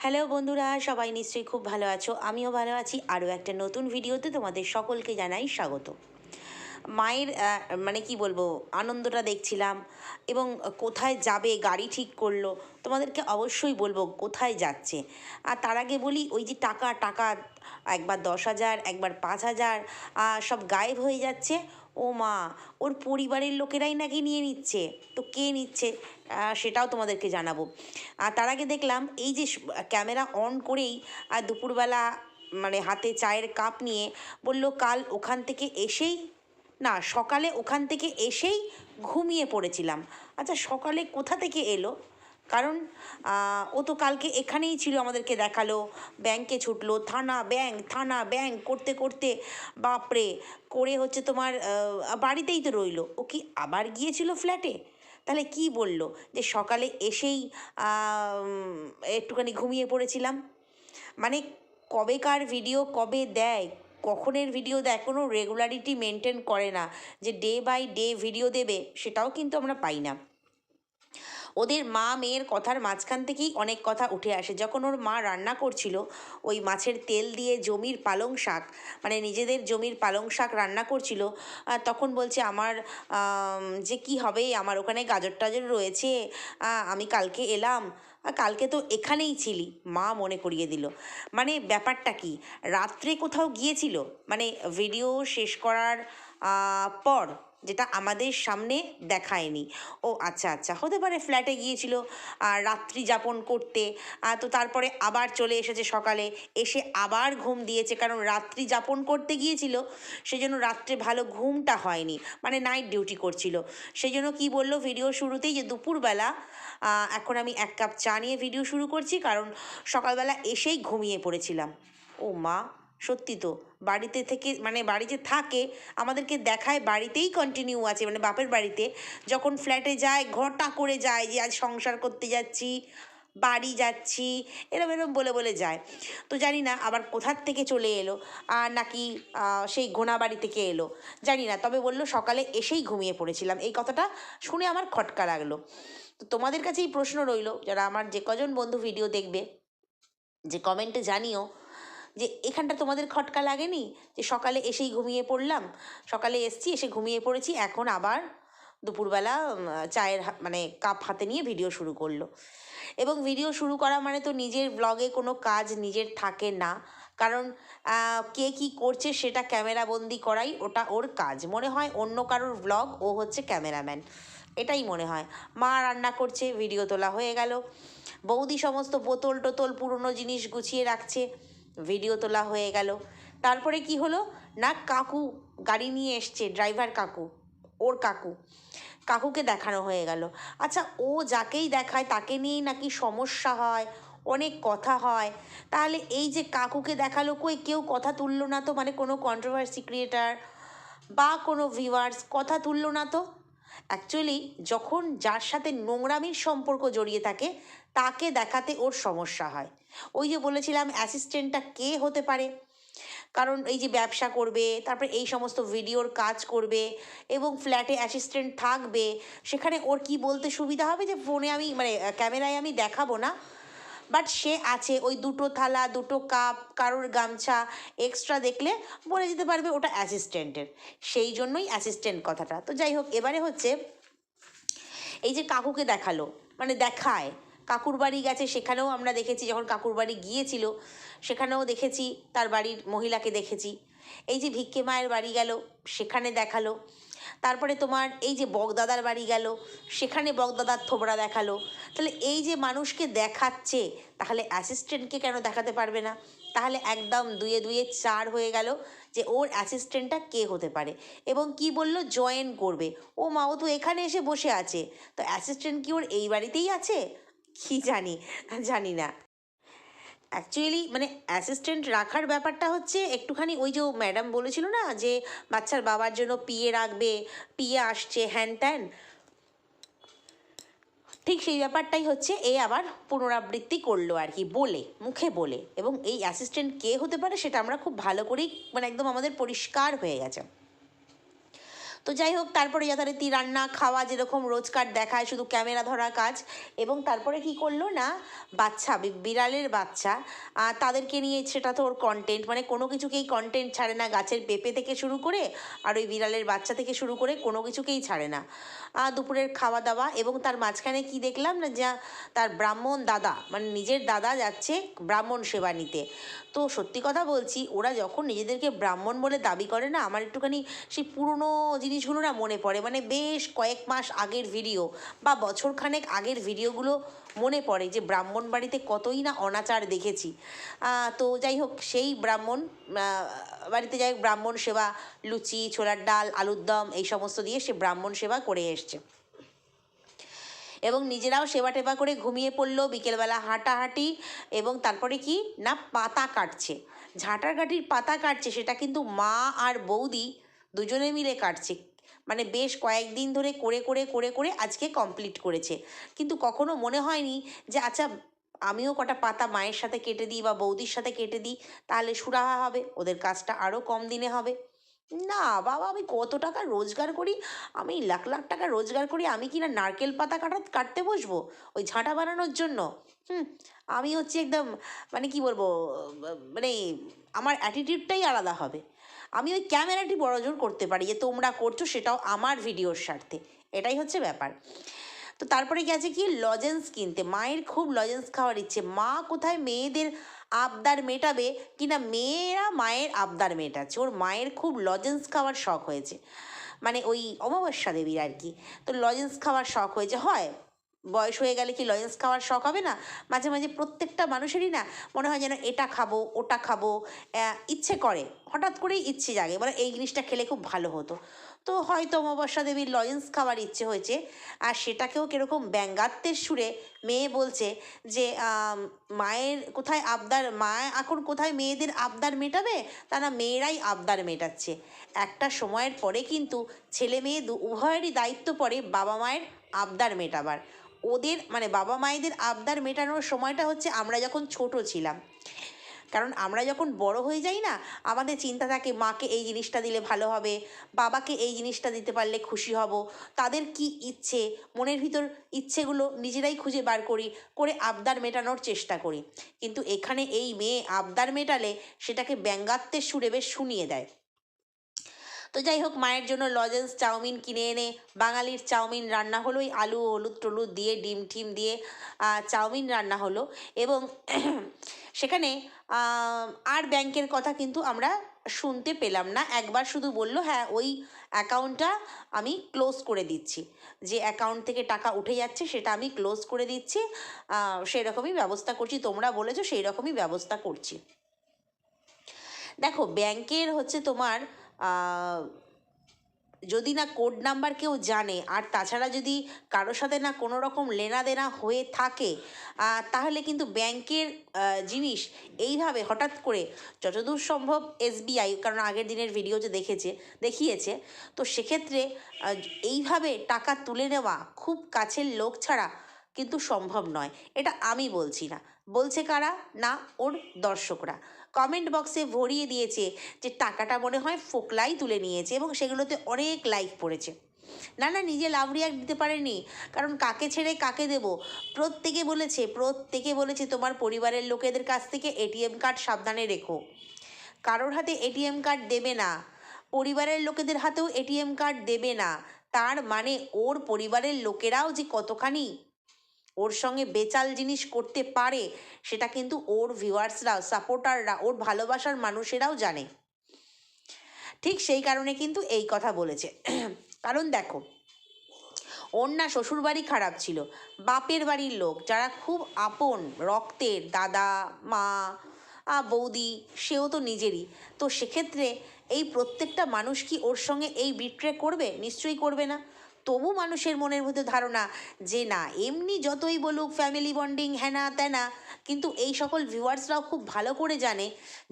Hello বন্ধুরা, সবাই নিশ্চয়ই খুব ভালো আছো। আমিও ভালো আছি। আরও একটা নতুন ভিডিওতে তোমাদের সকলকে জানাই স্বাগত। মায়ের মানে কি বলব, আনন্দটা দেখছিলাম এবং কোথায় যাবে, গাড়ি ঠিক করল, তোমাদেরকে অবশ্যই বলব কোথায় যাচ্ছে। আর তার আগে বলি, ওই যে টাকা টাকা, একবার দশ হাজার, একবার পাঁচ হাজার সব গায়েব হয়ে যাচ্ছে। ও মা, ওর পরিবারের লোকেরাই নাকি নিয়ে নিচ্ছে। তো কে নিচ্ছে? সেটাও তোমাদেরকে জানাব। আর তার আগে দেখলাম, এই যে ক্যামেরা অন করেই, আর দুপুরবেলা মানে হাতে চায়ের কাপ নিয়ে বলল, কাল ওখান থেকে এসেই, না, সকালে ওখান থেকে এসেই ঘুমিয়ে পড়েছিলাম। আচ্ছা সকালে কোথা থেকে এলো? কারণ ও তো কালকে এখানেই ছিল আমাদেরকে দেখাল, ব্যাংকে ছুটলো, থানা, ব্যাংক থানা, ব্যাংক, করতে করতে, বাপরে, করে হচ্ছে তোমার বাড়িতেই তো রইল। ও কি আবার গিয়েছিল ফ্ল্যাটে? তাহলে কি বলল যে সকালে এসেই একটুখানি ঘুমিয়ে পড়েছিলাম? মানে কবেকার ভিডিও, কবে দেয়? কখনের ভিডিও দেয় কোনো রেগুলারিটি মেনটেন করে না যে ডে বাই ডে ভিডিও দেবে, সেটাও কিন্তু আমরা পাই না। ওদের মা মেয়ের কথার মাঝখান থেকেই অনেক কথা উঠে আসে। যখন ওর মা রান্না করছিল, ওই মাছের তেল দিয়ে জমির পালং শাক মানে নিজেদের জমির পালং শাক রান্না করছিল তখন বলছে, আমার যে কি হবে? আমার ওখানে গাজর টাজর রয়েছে আমি কালকে এলাম। কালকে তো এখানেই ছিলি। মা মনে করিয়ে দিল। মানে ব্যাপারটা কি? রাত্রে কোথাও গিয়েছিল? মানে ভিডিও শেষ করার পর যেটা আমাদের সামনে দেখায়নি। ও আচ্ছা আচ্ছা হতে পারে ফ্ল্যাটে গিয়েছিল আর রাত্রি যাপন করতে তো তারপরে আবার চলে এসেছে সকালে, এসে আবার ঘুম দিয়েছে, কারণ রাত্রি যাপন করতে গিয়েছিল সেই জন্য রাত্রে ভালো ঘুমটা হয়নি মানে নাইট ডিউটি করছিল। সেই জন্য কী বলল ভিডিও শুরুতেই যে দুপুরবেলা এখন আমি এক কাপ চা নিয়ে ভিডিও শুরু করছি, কারণ সকালবেলা এসেই ঘুমিয়ে পড়েছিলাম। ও মা সত্যি তো। বাড়িতে থেকে মানে বাড়িতে থাকে, আমাদেরকে দেখায় বাড়িতেই কন্টিনিউ আছে মানে বাপের বাড়িতে। যখন ফ্ল্যাটে যায়, ঘরটা করে যায় যে, আজ সংসার করতে যাচ্ছি, বাড়ি যাচ্ছি, এরম এরম বলে বলে যায়। তো জানি না, আবার কোথার থেকে চলে এলো, আর নাকি সেই ঘোনা বাড়ি থেকে এলো। জানি না, তবে বলল সকালে এসেই ঘুমিয়ে পড়েছিলাম। এই কথাটা শুনে আমার খটকা লাগল। তো তোমাদের কাছেই প্রশ্ন রইল, যারা আমার যে কজন বন্ধু ভিডিও দেখবে, যে কমেন্টে জানিও যে এখানটা তোমাদের খটকা লাগেনি? যে সকালে এসেই ঘুমিয়ে পড়লাম। সকালে এসছি, এসে ঘুমিয়ে পড়েছি। এখন আবার দুপুরবেলা চায়ের মানে কাপ হাতে নিয়ে ভিডিও শুরু করল। এবং ভিডিও শুরু করা মানে তো নিজের ব্লগে কোনো কাজ নিজের থাকে না। কারণ কে কি করছে সেটা ক্যামেরা বন্দি করাই ওটা ওর কাজ। মনে হয় অন্য কারোর ব্লগ ও হচ্ছে ক্যামেরাম্যান। এটাই মনে হয়। মা রান্না করছে, ভিডিও তোলা হয়ে গেল। বৌদি সমস্ত বোতল টোতল পুরনো জিনিস গুছিয়ে রাখছে। ভিডিও তোলা হয়ে গেল। তারপরে কি হলো? না, কাকু গাড়ি নিয়ে এসছে ড্রাইভার কাকু, ওর কাকু। কাকুকে দেখানো হয়ে গেল। আচ্ছা ও যাকেই দেখায় তাকে নিয়েই নাকি সমস্যা হয়, অনেক কথা হয়। তাহলে এই যে কাকুকে দেখাল, কই কেউ কথা তুললো না তো? মানে কোনো কন্ট্রোভার্সি ক্রিয়েটার বা কোনো ভিউয়ার্স কথা তুললো না তো? অ্যাকচুয়ালি যখন যার সাথে নোংরামির সম্পর্ক জড়িয়ে থাকে, তাকে দেখাতে ওর সমস্যা হয়। ওই যে বলেছিলাম অ্যাসিস্ট্যান্টটা কে হতে পারে? কারণ এই যে ব্যবসা করবে, তারপরে এই সমস্ত ভিডিওর কাজ করবে এবং ফ্ল্যাটে অ্যাসিস্ট্যান্ট থাকবে, সেখানে ওর কি বলতে সুবিধা হবে যে ফোনে আমি মানে ক্যামেরায় আমি দেখাবো না? বাট সে আছে, ওই দুটো থালা, দুটো কাপ কারোর গামছা এক্সট্রা দেখলে বলে দিতে পারবে ওটা অ্যাসিস্ট্যান্টের সেই জন্যই অ্যাসিস্ট্যান্ট কথাটা। তো যাই হোক, এবারে হচ্ছে এই যে কাকুকে দেখাল মানে দেখায় কাকুর বাড়ি গেছে, সেখানেও আমরা দেখেছি, যখন কাকুর বাড়ি গিয়েছিল, সেখানেও দেখেছি, তার বাড়ির মহিলাকে দেখেছি। এই যে ভিক্ষে মায়ের বাড়ি গেল, সেখানে দেখাল। তারপরে তোমার এই যে বগদাদার বাড়ি গেল, সেখানে বগদাদার থোবড়া দেখাল। তাহলে এই যে মানুষকে দেখাচ্ছে, তাহলে অ্যাসিস্ট্যান্টকে কেন দেখাতে পারবে না? তাহলে একদম দুয়ে দুয়ে চার হয়ে গেল যে ওর অ্যাসিস্ট্যান্টটা কে হতে পারে? এবং কি বলল? জয়েন করবে। ও মা, ও তো এখানে এসে বসে আছে। তো অ্যাসিস্ট্যান্ট কি ওর এই বাড়িতেই আছে? কি জানি জানি না। অ্যাকচুয়ালি মানে অ্যাসিস্ট্যান্ট রাখার ব্যাপারটা হচ্ছে একটুখানি ওই যে ম্যাডাম বলেছিল না যে, বাচ্চার বাবার জন্য পিয়ে রাখবে, পিয়ে আসছে, হ্যান ত্যান। ঠিক সেই ব্যাপারটাই হচ্ছে এ আবার পুনরাবৃত্তি করল আর কি, বলে, মুখে বলে। এবং এই অ্যাসিস্ট্যান্ট কে হতে পারে সেটা আমরা খুব ভালো করেই মানে একদম আমাদের পরিষ্কার হয়ে গেছে। তো যাই হোক, তারপরে যথারীতি রান্না, খাওয়া যেরকম রোজকার দেখায়, শুধু ক্যামেরা ধরা কাজ। এবং তারপরে কি করল না, বাচ্চা বিড়ালের বাচ্চা তাদেরকে নিয়ে সেটা তো ওর কন্টেন্ট মানে কোনো কিছুকেই কন্টেন্ট ছাড়ে না, গাছের পেঁপে থেকে শুরু করে, আর ওই বিড়ালের বাচ্চা থেকে শুরু করে কোনো কিছুকেই ছাড়ে না। দুপুরের খাওয়া দাওয়া এবং তার মাঝখানে কি দেখলাম না, যা তার ব্রাহ্মণ দাদা মানে নিজের দাদা যাচ্ছে ব্রাহ্মণ সেবা নিতে। তো সত্যি কথা বলছি, ওরা যখন নিজেদেরকে ব্রাহ্মণ বলে দাবি করে না, আমার একটুখানি সেই পুরনো জিনিসগুলো না মনে পড়ে। মানে বেশ কয়েক মাস আগের ভিডিও বা বছরখানেক আগের ভিডিওগুলো মনে পড়ে যে ব্রাহ্মণ বাড়িতে কতই না অনাচার দেখেছি। তো যাই হোক, সেই ব্রাহ্মণ বাড়িতে যাই হোক, ব্রাহ্মণ সেবা, লুচি, ছোলার ডাল, আলুর দম, এই সমস্ত দিয়ে সে ব্রাহ্মণ সেবা করে এসছে এবং নিজেরাও সেবা টেবা করে ঘুমিয়ে পড়ল, বিকেলবেলা হাঁটাহাঁটি এবং তারপরে কি? না, পাতা কাটছে। ঝাঁটার কাঠির পাতা কাটছে, সেটা কিন্তু মা আর বৌদি দুজনে মিলে কাটছে। মানে বেশ কয়েকদিন ধরে করে করে করে করে আজকে কমপ্লিট করেছে। কিন্তু কখনো মনে হয়নি যে আচ্ছা আমিও কটা পাতা মায়ের সাথে কেটে দিই বা বৌদির সাথে কেটে দিই, তাহলে সুরাহা হবে, ওদের কাজটা আরও কম দিনে হবে। না, বাবা আমি কত টাকা রোজগার করি? আমি লাখ লাখ টাকা রোজগার করি, আমি কি না নারকেল পাতা কাটা, কাটতে বসবো? ওই ঝাঁটা বানানোর জন্য। হুম, আমি হচ্ছে একদম মানে কি বলব মানে আমার অ্যাটিটিউডটাই আলাদা হবে। আমি ওই ক্যামেরাটি বড়জোর করতে পারি, যে তোমরা করছ সেটাও আমার ভিডিওর স্বার্থে। এটাই হচ্ছে ব্যাপার। তো তারপরে গেছে কি লজেন্স কিনতে। মায়ের খুব লজেন্স খাওয়ার ইচ্ছে। মা কোথায় মেয়েদের আবদার মেটাবে কিনা মেয়েরা মায়ের আবদার মেটাচ্ছে। ওর মায়ের খুব লজেন্স খাওয়ার শখ হয়েছে। মানে ওই অমাবস্যা দেবীর আর কি। তো লজেন্স খাওয়ার শখ হয়েছে। হয় বয়স হয়ে গেলে কি লজেন্স খাওয়ার শখ হবে না? মাঝে মাঝে প্রত্যেকটা মানুষেরই না মনে হয় যেন এটা খাব, ওটা খাব ইচ্ছে করে। হঠাৎ করেই ইচ্ছে জাগে। মানে এই জিনিসটা খেলে খুব ভালো হতো। তো হয়তো অমাবস্যা দেবীর লজেন্স খাওয়ার ইচ্ছে হয়েছে। আর সেটাকেও কীরকম ব্যঙ্গাত্মের সুরে মেয়ে বলছে যে মায়ের কোথায় আবদার, মা এখন কোথায় মেয়েদের আবদার মেটাবে? তা না মেয়েরাই আবদার মেটাচ্ছে। একটা সময়ের পরে কিন্তু ছেলে মেয়ে উভয়েরই দায়িত্ব পড়ে বাবা মায়ের আবদার মেটাবার। ওদের মানে বাবা মায়েদের আবদার মেটানোর সময়টা হচ্ছে আমরা যখন ছোট ছিলাম। কারণ আমরা যখন বড় হয়ে যাই না, আমাদের চিন্তা থাকে, মাকে এই জিনিসটা দিলে ভালো হবে, বাবাকে এই জিনিসটা দিতে পারলে খুশি হব, তাদের কি ইচ্ছে, মনের ভিতর ইচ্ছেগুলো নিজেরাই খুঁজে বার করি, করে আবদার মেটানোর চেষ্টা করি। কিন্তু এখানে এই মেয়ে আবদার মেটালে সেটাকে ব্যঙ্গাত্মের সুরে বেশ শুনিয়ে দেয়। তো যাই হোক, মায়ের জন্য লজেন্স চাউমিন কিনে এনে, বাঙালির চাউমিন রান্না হলো ওই আলু, হলুদ টলুদ দিয়ে, ডিম টিম দিয়ে চাউমিন রান্না হলো। এবং সেখানে আর ব্যাংকের কথা কিন্তু আমরা শুনতে পেলাম না। একবার শুধু বলল হ্যাঁ ওই অ্যাকাউন্টটা আমি ক্লোজ করে দিচ্ছি। যে অ্যাকাউন্ট থেকে টাকা উঠে যাচ্ছে, সেটা আমি ক্লোজ করে দিচ্ছি। সেরকমই ব্যবস্থা করছি, তোমরা বলেছ সেই রকমই ব্যবস্থা করছি। দেখো, ব্যাংকের হচ্ছে তোমার যদি না কোড নাম্বার কেউ জানে, আর তাছাড়া যদি কারোর সাথে না কোনো রকম লেনাদেনা হয়ে থাকে তাহলে কিন্তু ব্যাংকের জিনিস এইভাবে হঠাৎ করে যতদূর সম্ভব এসবিআই কারণ আগের দিনের ভিডিওতে দেখেছে, দেখিয়েছে, তো সেক্ষেত্রে এইভাবে টাকা তুলে নেওয়া খুব কাছের লোক ছাড়া কিন্তু সম্ভব নয়। এটা আমি বলছি না। বলছে কারা? না, ওর দর্শকরা। কমেন্ট বক্সে ভরিয়ে দিয়েছে যে টাকাটা মনে হয় ফোকলাই তুলে নিয়েছে এবং সেগুলোতে অনেক লাইক পড়েছে। না না, নিজে লাভ রিয়াক্ট দিতে পারেনি। কারণ কাকে ছেড়ে কাকে দেব? প্রত্যেকে বলেছে প্রত্যেকে বলেছে তোমার পরিবারের লোকেদের কাছ থেকে এটিএম কার্ড সাবধানে রেখো। কারোর হাতে এটিএম কার্ড দেবে না। পরিবারের লোকেদের হাতেও এটিএম কার্ড দেবে না। তার মানে ওর পরিবারের লোকেরাও যে কতখানি ওর সঙ্গে বেচাল জিনিস করতে পারে, সেটা কিন্তু ওর ভিউয়ার্সরা সাপোর্টাররা ওর ভালোবাসার মানুষেরাও জানে। ঠিক সেই কারণে কিন্তু এই কথা বলেছে। কারণ দেখো, ওর না শ্বশুরবাড়ি খারাপ ছিল, বাপের বাড়ির লোক, যারা খুব আপন, রক্তের দাদা, মা বৌদি, সেও তো নিজেরই। তো সেক্ষেত্রে এই প্রত্যেকটা মানুষ কি ওর সঙ্গে এই বিট্রে করবে? নিশ্চয়ই করবে না। তবু মানুষের মনের মধ্যে ধারণা যে না, এমনি যতই বলুক ফ্যামিলি বন্ডিং হ্যানা ত্যানা কিন্তু এই সকল ভিউয়ার্সরাও খুব ভালো করে জানে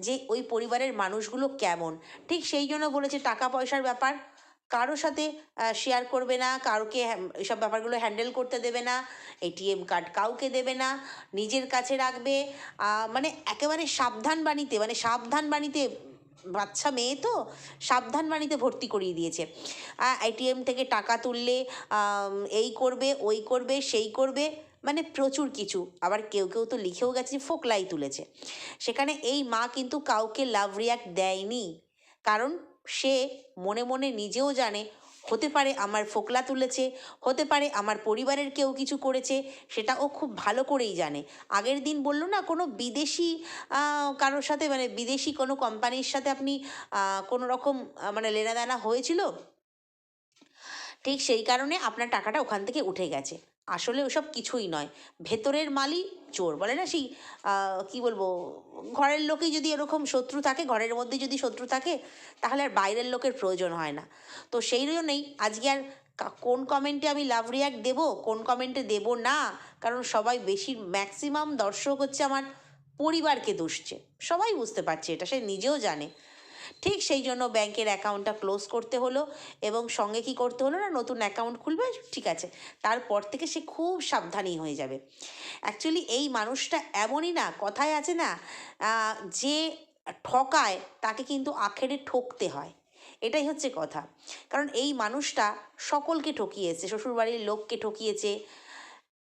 যে ওই পরিবারের মানুষগুলো কেমন। ঠিক সেই জন্য বলেছে টাকা পয়সার ব্যাপার কারোর সাথে শেয়ার করবে না, কারোকে হ্যাম- এইসব ব্যাপারগুলো হ্যান্ডেল করতে দেবে না এটিএম কার্ড কাউকে দেবে না, নিজের কাছে রাখবে মানে একেবারে সাবধান বাণীতে মানে সাবধান বাণীতে বাচ্চা মেয়ে তো সাবধান বাণীতে ভর্তি করিয়ে দিয়েছে। এটিএম থেকে টাকা তুললে এই করবে, ওই করবে, সেই করবে মানে প্রচুর কিছু। আবার কেউ কেউ তো লিখেও গেছে ফোকলাই তুলেছে। সেখানে এই মা কিন্তু কাউকে লাভ রিয়াক্ট দেয়নি। কারণ সে মনে মনে নিজেও জানে হতে পারে আমার ফোকলা তুলেছে, হতে পারে আমার পরিবারের কেউ কিছু করেছে, সেটা ও খুব ভালো করেই জানে। আগের দিন বলল না, কোনো বিদেশি কারোর সাথে মানে বিদেশি কোনো কোম্পানির সাথে আপনি কোনো রকম মানে লেনাদানা হয়েছিল? ঠিক সেই কারণে আপনার টাকাটা ওখান থেকে উঠে গেছে। আসলে ওসব কিছুই নয়। ভেতরের মালই চোর বলে না সেই কি বলব, ঘরের লোকেই যদি এরকম শত্রু থাকে, ঘরের মধ্যে যদি শত্রু থাকে, তাহলে আর বাইরের লোকের প্রয়োজন হয় না। তো সেই জন্যই আজকে আর কোন কমেন্টে আমি লাভ রিয়াক্ট দেবো, কোন কমেন্টে দেবো না? কারণ সবাই বেশি ম্যাক্সিমাম দর্শক হচ্ছে আমার পরিবারকে দুষছে। সবাই বুঝতে পারছে, এটা সে নিজেও জানে। ঠিক সেই জন্য ব্যাংকের অ্যাকাউন্টটা ক্লোজ করতে হলো এবং সঙ্গে কি করতে হলো না, নতুন অ্যাকাউন্ট খুলবে, ঠিক আছে। তারপর থেকে সে খুব সাবধানী হয়ে যাবে। অ্যাকচুয়ালি এই মানুষটা এমনই না, কথায় আছে না যে ঠকায় তাকে কিন্তু আখেরে ঠকতে হয়। এটাই হচ্ছে কথা। কারণ এই মানুষটা সকলকে ঠকিয়েছে, শ্বশুরবাড়ির লোককে ঠকিয়েছে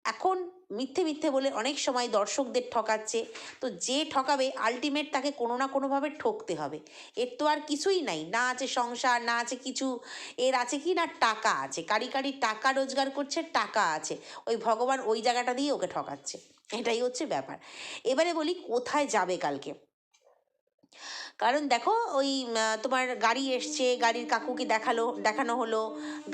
এখন মিথ্যে মিথ্যে বলে অনেক সময় দর্শকদের ঠকাচ্ছে। তো যে ঠকাবে আলটিমেট তাকে কোনো না কোনোভাবে ঠকতে হবে। এর তো আর কিছুই নাই। না আছে সংসার, না আছে কিছু। এর আছে কি না? টাকা আছে। কারি কারি টাকা রোজগার করছে, টাকা আছে। ওই ভগবান ওই জায়গাটা দিয়ে ওকে ঠকাচ্ছে। এটাই হচ্ছে ব্যাপার। এবারে বলি, কোথায় যাবে কালকে? কারণ দেখো ওই তোমার গাড়ি এসছে, গাড়ির কাকুকে দেখাল, দেখানো হলো,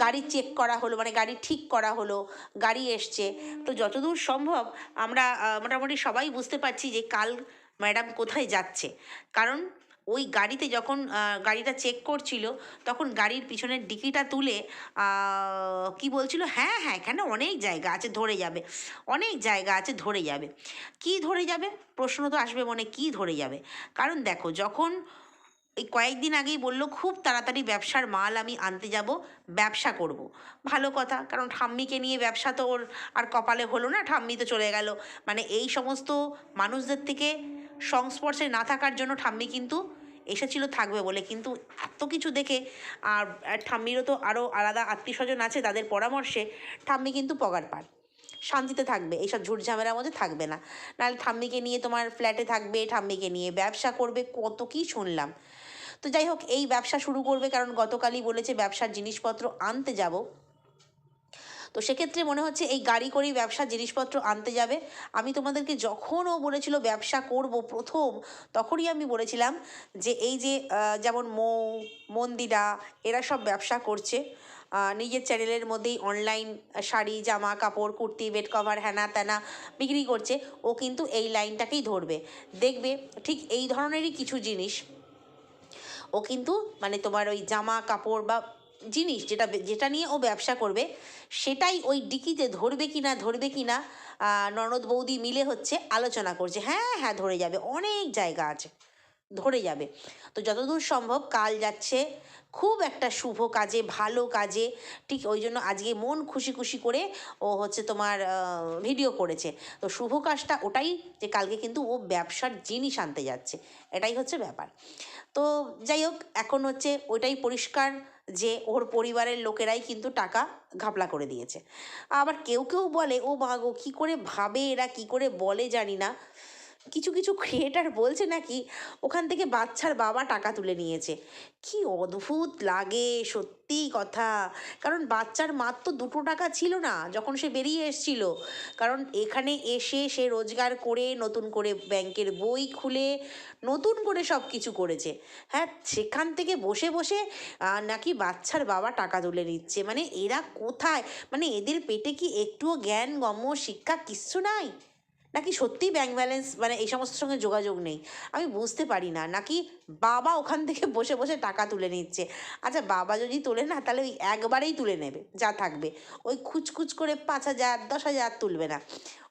গাড়ি চেক করা হলো মানে গাড়ি ঠিক করা হলো, গাড়ি এসছে। তো যতদূর সম্ভব আমরা মোটামুটি সবাই বুঝতে পারছি যে কাল ম্যাডাম কোথায় যাচ্ছে। কারণ ওই গাড়িতে যখন গাড়িটা চেক করছিল, তখন গাড়ির পিছনের ডিকিটা তুলে কি বলছিল হ্যাঁ হ্যাঁ এখানে অনেক জায়গা আছে, ধরে যাবে। অনেক জায়গা আছে, ধরে যাবে। কি ধরে যাবে? প্রশ্ন তো আসবে মনে, কি ধরে যাবে? কারণ দেখো, যখন এই কয়েকদিন আগেই বলল, খুব তাড়াতাড়ি ব্যবসার মাল আমি আনতে যাব, ব্যবসা করব। ভালো কথা, কারণ ঠাম্মিকে নিয়ে ব্যবসা তো ওর আর কপালে হলো না, ঠাম্মি তো চলে গেল। মানে এই সমস্ত মানুষদের থেকে সংস্পর্শে না থাকার জন্য ঠাম্মি কিন্তু এসেছিল, থাকবে বলে। কিন্তু এত কিছু দেখে আর ঠাম্মিরও তো আরও আলাদা আত্মীয় স্বজন আছে, তাদের পরামর্শে ঠাম্মি কিন্তু পগার পার। শান্তিতে থাকবে, এইসব ঝুট ঝামেলার মধ্যে থাকবে না। নাহলে ঠাম্মিকে নিয়ে তোমার ফ্ল্যাটে থাকবে, ঠাম্মিকে নিয়ে ব্যবসা করবে, কত কী শুনলাম। তো যাই হোক, এই ব্যবসা শুরু করবে কারণ গতকালই বলেছে ব্যবসার জিনিসপত্র আনতে যাব। তো সেক্ষেত্রে মনে হচ্ছে এই গাড়ি করেই ব্যবসা, জিনিসপত্র আনতে যাবে। আমি তোমাদেরকে যখন ও বলেছিল ব্যবসা করব প্রথম, তখনই আমি বলেছিলাম যে এই যে যেমন মৌ, মন্দিরা, এরা সব ব্যবসা করছে। নিজের চ্যানেলের মধ্যেই অনলাইন শাড়ি, জামা কাপড়, কুর্তি বেড কভার হ্যানা ত্যানা বিক্রি করছে। ও কিন্তু এই লাইনটাকেই ধরবে। দেখবে ঠিক এই ধরনেরই কিছু জিনিস। ও কিন্তু মানে তোমার ওই জামা কাপড় বা জিনিস যেটা যেটা নিয়ে ও ব্যবসা করবে, সেটাই ওই ডিকিতে ধরবে কি না ধরবে কি না ননদ বৌদি মিলে হচ্ছে আলোচনা করছে। হ্যাঁ হ্যাঁ ধরে যাবে, অনেক জায়গা আছে, ধরে যাবে। তো যতদূর সম্ভব কাল যাচ্ছে, খুব একটা শুভ কাজে, ভালো কাজে, ঠিক ওই জন্য আজকে মন খুশি খুশি করে ও হচ্ছে তোমার ভিডিও করেছে। তো শুভ কাজটা ওটাই যে কালকে কিন্তু ও ব্যবসার জিনিস আনতে যাচ্ছে, এটাই হচ্ছে ব্যাপার। তো যাই হোক, এখন হচ্ছে ওইটাই পরিষ্কার যে ওর পরিবারের লোকেরাই কিন্তু টাকা ঘাপলা করে দিয়েছে। আবার কেউ কেউ বলে, ও মা গো, কী করে ভাবে এরা, কী করে বলে জানি না। কিছু কিছু ক্রিয়েটার বলছে নাকি ওখান থেকে বাচ্চার বাবা টাকা তুলে নিয়েছে। কি অদ্ভুত লাগে সত্যি কথা। কারণ বাচ্চার মার তো দুটো টাকা ছিল না যখন সে বেরিয়ে এসছিল। কারণ এখানে এসে সে রোজগার করে, নতুন করে ব্যাংকের বই খুলে, নতুন করে সব কিছু করেছে। হ্যাঁ সেখান থেকে বসে বসে নাকি বাচ্চার বাবা টাকা তুলে নিচ্ছে? মানে এরা কোথায়? মানে এদের পেটে কি একটুও জ্ঞান, গম্য, শিক্ষা কিচ্ছু নাই? নাকি সত্যিই ব্যাংক ব্যালেন্স মানে এই সমস্ত সঙ্গে যোগাযোগ নেই? আমি বুঝতে পারি না। নাকি বাবা ওখান থেকে বসে বসে টাকা তুলে নিচ্ছে? আচ্ছা বাবা যদি তোলে না, তাহলে ওই একবারেই তুলে নেবে, যা থাকবে। ওই খুচখুচ করে পাঁচ হাজার, দশ হাজার তুলবে না।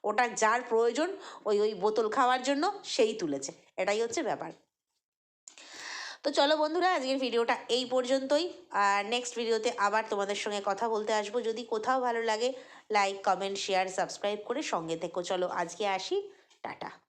ওটা যার প্রয়োজন, ওই ওই বোতল খাওয়ার জন্য সেই তুলেছে। এটাই হচ্ছে ব্যাপার। তো চলো বন্ধুরা, আজকের ভিডিওটা এই পর্যন্তই। নেক্সট ভিডিওতে আবার তোমাদের সঙ্গে কথা বলতে আসব। যদি কোথাও ভালো লাগে লাইক কমেন্ট শেয়ার সাবস্ক্রাইব করে সঙ্গে থেকো। চলো আজকে আসি। টাটা।